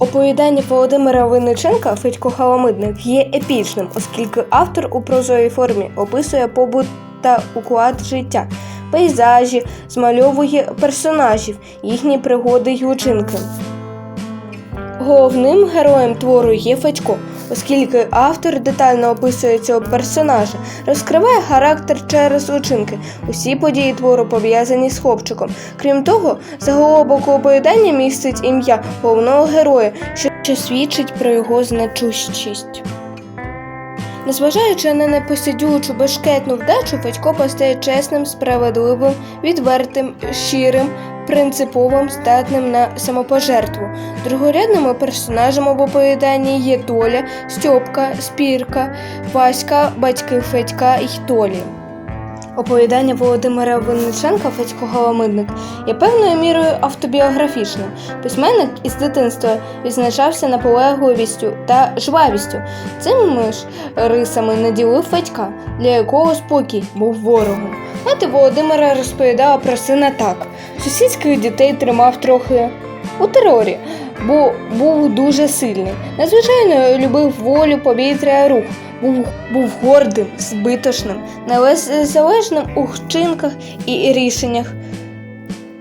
Оповідання Володимира Винниченка Федько Халамидник є епічним, оскільки автор у прозовій формі описує побут та уклад життя, пейзажі, змальовує персонажів, їхні пригоди й учинки. Головним героєм твору є Федько, оскільки автор детально описує цього персонажа, розкриває характер через учинки. Усі події твору пов'язані з хлопчиком. Крім того, заголовок оповідання містить ім'я головного героя, що свідчить про його значущість. Незважаючи на непосидючу бешкетну вдачу, Федько постає чесним, справедливим, відвертим, щирим, принциповим, здатним на самопожертву. Другорядними персонажами в оповіданні є Толя, Стьопка, Спірка, Васька, батьки Федька і Толі. Оповідання Володимира Винниченка Федько Голомидник є певною мірою автобіографічним. Письменник із дитинства відзначався наполегливістю та жвавістю. Цими ж рисами наділив Федька, для якого спокій був ворогом. Мати Володимира розповідала про сина так: сусідських дітей тримав трохи у терорі, бо був дуже сильний. Надзвичайно любив волю, повітря, рух. Був, був гордим, збитошним, незалежним у вчинках і рішеннях.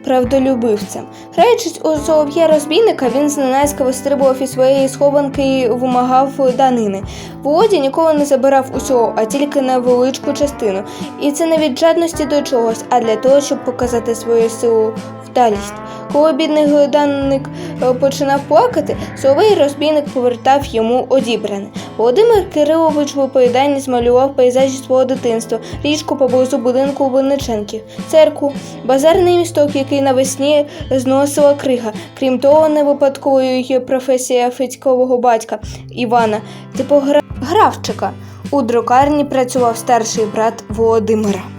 Правдолюбивцем. Граючись у солов'я розбійника, він зненацька вистрибував із своєї схованки і вимагав данини. Володя ніколи не забирав усього, а тільки невеличку частину. І це не від жадності до чогось, а для того, щоб показати свою силу вдалість. Коли бідний глиданник починав плакати, соловей розбійник повертав йому одібране. Володимир Кирилович в оповіданні змалював пейзажі свого дитинства, річку поблизу будинку у Винниченків, церкву, базарний місток, який навесні зносила крига. Крім того, не випадковою є професія Федькового батька Івана, типографчика. У друкарні працював старший брат Володимира.